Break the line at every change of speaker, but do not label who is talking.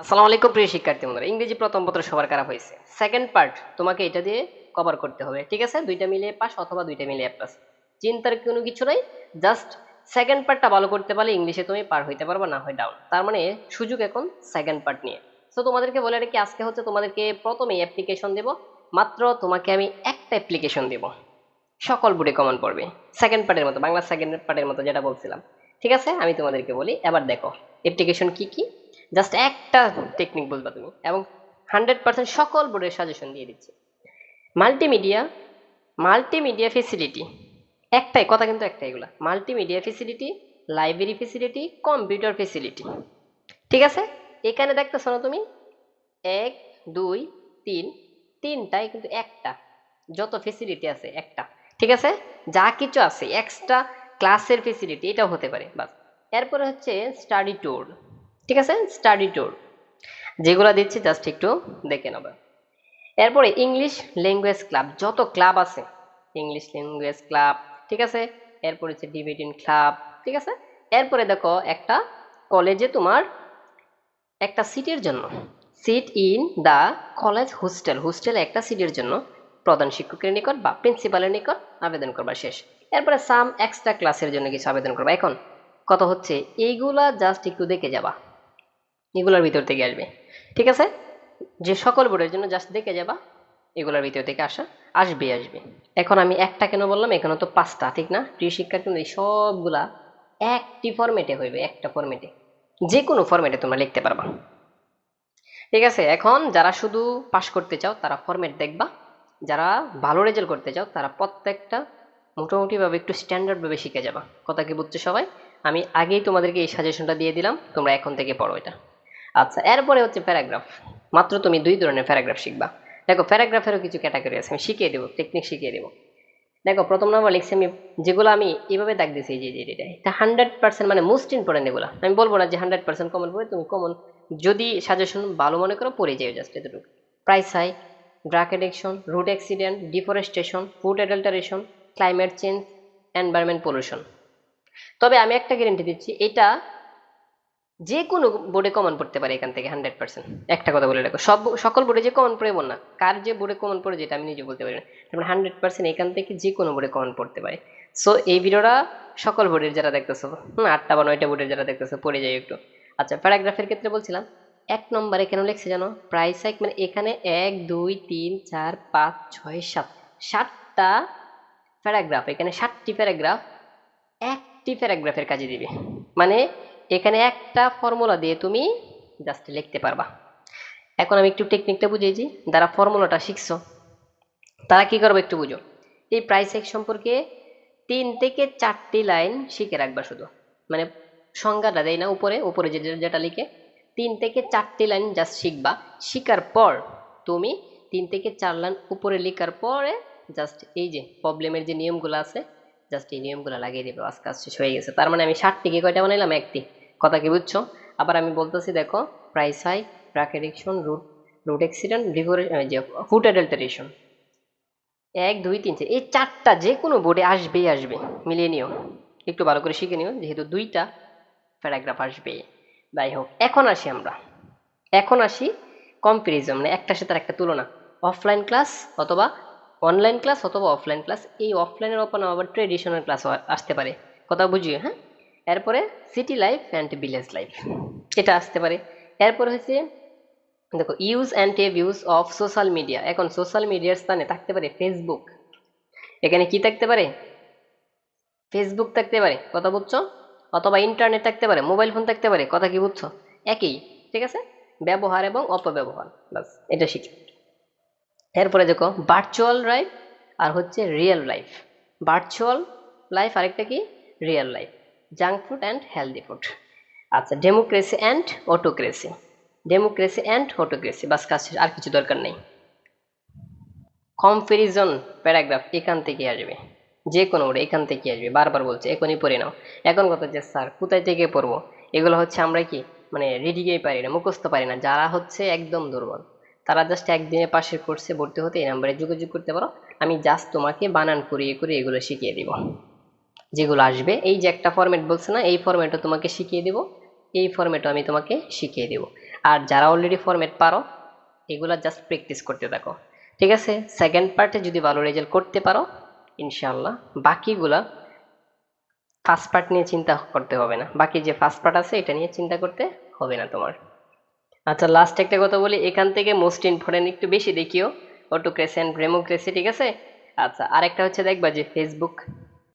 আসসালামু আলাইকুম প্রিয় শিক্ষার্থী বন্ধুরা, ইংরেজি প্রথম পত্র সবার খারাপ হয়েছে? সেকেন্ড পার্ট তোমাকে এটা দিয়ে কভার করতে হবে, ঠিক আছে? দুইটা মিলে পাস অথবা দুইটা মিলে প্লাস চিন্তার কোনো কিছু নাই জাস্ট সেকেন্ড পার্টটা ভালো করতে পারলে ইংলিশে তুমি পার হইতে পারবা, না হয় ডাউন তার মানে সুযোগ এখন সেকেন্ড পার্ট নিয়ে। তো তোমাদেরকে বলে রাখি, আজকে হচ্ছে তোমাদেরকে প্রথমে অ্যাপ্লিকেশন দেব, মাত্র তোমাকে আমি একটা অ্যাপ্লিকেশন দেব। সকল বুটে কমন পড়বে। সেকেন্ড পার্টের মতো, বাংলা সেকেন্ড পার্টের মতো যেটা বলছিলাম। ঠিক আছে? আমি তোমাদেরকে বলি, এবার দেখো অ্যাপ্লিকেশন কি কি? জাস্ট একটা টেকনিক বুঝবা তুমি, এবং হান্ড্রেড পার্সেন্ট সকল বোর্ডের সাজেশন দিয়ে দিচ্ছি। মাল্টিমিডিয়া মাল্টিমিডিয়া ফেসিলিটি একটাই, কথা কিন্তু একটাই এগুলা। Multimedia facility library facility computer facility ঠিক আছে? এখানে দেখতেছো না তুমি? এক, দুই, তিন, তিনটাই কিন্তু একটা। যত ফেসিলিটি আছে, একটা। ঠিক আছে? যা কিছু আছে এক্সট্রা ক্লাসের ফেসিলিটি এটাও হতে পারে, বাস। এরপরে হচ্ছে স্টাডি ট্যুর ঠিক আছে? স্টাডি ট্যুর যেগুলো দিচ্ছি জাস্ট একটু দেখে নেবে। এরপরে ইংলিশ ল্যাঙ্গুয়েজ ক্লাব যত ক্লাব আছে ইংলিশ ল্যাঙ্গুয়েজ ক্লাব ঠিক আছে? এরপরে হচ্ছে ডিবেটিং ক্লাব ঠিক আছে? এরপরে দেখো, একটা কলেজে তোমার একটা সিটের জন্য। Seat in the college hostel হোস্টেলে একটা সিটের জন্য প্রধান শিক্ষকের নিকট বা প্রিন্সিপালের নিকট আবেদন করবা শেষ। এরপরে সাম এক্সট্রা ক্লাসের জন্য কিছু আবেদন করবা। এখন কত হচ্ছে, এইগুলা জাস্ট একটু দেখে যাবা। এগুলোর ভিতর থেকে আসবে। ঠিক আছে? যে সকল বোর্ডের জন্য জাস্ট দেখে যাবা, এগুলোর ভিতর থেকে আসা, আসবে আসবে। এখন আমি একটা কেন বললাম? এখানে তো পাঁচটা, ঠিক না? প্রিয় শিক্ষার্থী এই সবগুলা একটি ফরম্যাটে হইবে, একটা ফরম্যাটে যে কোনো ফরম্যাটে তোমরা লিখতে পারবা। ঠিক আছে? এখন যারা শুধু পাস করতে চাও, তারা ফরম্যাট দেখবা। যারা ভালো রেজাল্ট করতে চাও, তারা প্রত্যেকটা মোটামুটিভাবে একটু স্ট্যান্ডার্ডভাবে শিখে যাবা। কথা কি বুঝছ সবাই? আমি আগেই তোমাদেরকে এই সাজেশনটা দিয়ে দিলাম, তোমরা এখন থেকে পড়ো এটা। আচ্ছা এরপরে হচ্ছে প্যারাগ্রাফ। মাত্র তুমি দুই ধরনের প্যারাগ্রাফ শিখবা। দেখো, প্যারাগ্রাফেরও কিছু ক্যাটাগরি আছে, আমি শিখিয়ে দেবো টেকনিক শিখিয়ে দেবো। দেখো, প্রথম নম্বর লিখছি আমি, যেগুলো আমি এইভাবে দাগ দিয়েছি যে হান্ড্রেড পার্সেন্ট মানে মোস্ট ইম্পর্টেন্ট এগুলো। আমি বলব না যে হান্ড্রেড পার্সেন্ট কমন পড়ে তুমি কমন যদি সাজেশন ভালো মনে করো, পড়ে যাও জাস্ট এতটুকু। Price high drug addiction route accident deforestation food adulteration climate change environment pollution তবে আমি একটা গ্যারেন্টি দিচ্ছি, এটা যে কোনো বোর্ডে কমন পড়তে পারে এখান থেকে হান্ড্রেড পার্সেন্ট একটা কথা বলে রাখো, সব সকল বোর্ডে যে কমন পড়ে এমন না। কার যে বোর্ডে কমন পড়ে যেটা আমি নিজে বলতে পারি না। তারপরে হান্ড্রেড পার্সেন্ট এখান থেকে যে কোনো বোর্ডে কমন পড়তে পারে। সো এই ভিডিওটা সকল বোর্ডের যারা দেখতেছো, হুম, আটটা বা নয়টা বোর্ডের যারা দেখতেছো, পড়ে যায় একটু। আচ্ছা প্যারাগ্রাফের ক্ষেত্রে বলছিলাম, এক নম্বরে কেন লিখছে জানো? প্রাইস হাইক মানে এখানে এক, দুই, তিন, চার, পাঁচ, ছয়, সাত। সাতটা প্যারাগ্রাফ এখানে সাতটি প্যারাগ্রাফ একটি প্যারাগ্রাফের কাজে দিবে। মানে এখানে একটা ফর্মুলা দিয়ে তুমি জাস্ট লিখতে পারবা। এখন আমি একটু টেকনিকটা বুঝিয়েছি যারা ফর্মুলাটা শিখছো, তারা কি করবে একটু বুঝো। এই প্রাইস এক সম্পর্কে তিন থেকে চারটি লাইন শিখে রাখবা শুধু। মানে সংজ্ঞাটা দেয় না উপরে উপরে যে যেটা লিখে। তিন থেকে চারটি লাইন জাস্ট শিখবা। শিখার পর তুমি তিন থেকে চার লাইন উপরে লেখার পরে জাস্ট এই যে প্রবলেমের যে নিয়মগুলো আছে জাস্ট এই নিয়মগুলো লাগিয়ে দেবে। আজ কাজ শেষ হয়ে গেছে। তার মানে আমি ষাটটিকে কয়টা বানাইলাম? একটি। কথা কি বুঝছ? আবার আমি বলতেছি, দেখো price high drug addiction route route accident যে ফুড অ্যাডাল্টারেশন এক, দুই, তিন, চার, এই চারটা যে কোনো বোর্ডে আসবেই আসবে, মিলিয়ে নিও। একটু ভালো করে শিখে নিও, যেহেতু দুইটা প্যারাগ্রাফ আসবে যাই হোক, এখন আসি আমরা। এখন আসি কম্পারিজন মানে একটার সাথে একটা তুলনা। অফলাইন ক্লাস অথবা অনলাইন ক্লাস অথবা অফলাইন ক্লাস এই অফলাইনের ওপর আবার ট্রেডিশনাল ক্লাস আসতে পারে। কথা বুঝিয়ে হ্যাঁ? এরপরে city life and village life এটা আসতে পারে। এরপরে হচ্ছে, দেখো ইউজ অ্যান্ড টেভ ইউজ অফ সোশ্যাল মিডিয়া এখন সোশ্যাল মিডিয়ার স্থানে থাকতে পারে ফেসবুক এখানে কি থাকতে পারে? ফেসবুক থাকতে পারে, কথা বুঝছ অথবা ইন্টারনেট থাকতে পারে মোবাইল ফোন থাকতে পারে, কথা কি বুঝছ একই, ঠিক আছে? ব্যবহার এবং অপব্যবহার বাস এটা শিখি। এরপরে দেখো ভার্চুয়াল লাইফ আর হচ্ছে রিয়েল লাইফ ভার্চুয়াল লাইফ আরেকটা কি? Real life junk food and healthy food আচ্ছা democracy and autocracy democracy and autocracy বাস কাজ আর কিছু দরকার নেই। কম্পেরিজন প্যারাগ্রাফ এখান থেকে আসবে। যে কোনো ওটা এখান থেকে আসবে। বারবার বলছে, এখনই পড়ে নাও। এখন কথা যে, স্যার, কোথায় থেকে পড়ব? এগুলো হচ্ছে আমরা কি মানে রিডিংয়েই পারি না, মুখস্থ পারি না। যারা হচ্ছে একদম দুর্বল, তারা জাস্ট একদিনে পাশের কোর্সে ভর্তি হতে এই নাম্বারে যোগাযোগ করতে পারো। আমি জাস্ট তোমাকে বানান, করিয়ে করে এগুলো শিখিয়ে দিব। যেগুলো আসবে, এই যে একটা ফরম্যাট বলছে না, এই ফরম্যাটও তোমাকে শিখিয়ে দেব, এই ফরম্যাটও আমি তোমাকে শিখিয়ে দেব। আর যারা অলরেডি ফরম্যাট পারো, এগুলা জাস্ট প্র্যাকটিস করতে থাকো। ঠিক আছে? সেকেন্ড পার্টে যদি ভালো রেজাল্ট করতে পারো ইনশাল্লাহ বাকিগুলা ফার্স্ট পার্ট নিয়ে চিন্তা করতে হবে না। বাকি যে ফার্স্ট পার্ট আছে, এটা নিয়ে চিন্তা করতে হবে না তোমার। আচ্ছা লাস্ট একটা কথা বলি, এখান থেকে মোস্ট ইম্পর্টেন্ট একটু বেশি দেখিও। অটোক্রেসি অ্যান্ড ডেমোক্রেসি ঠিক আছে? আচ্ছা আরেকটা হচ্ছে দেখবা যে ফেসবুক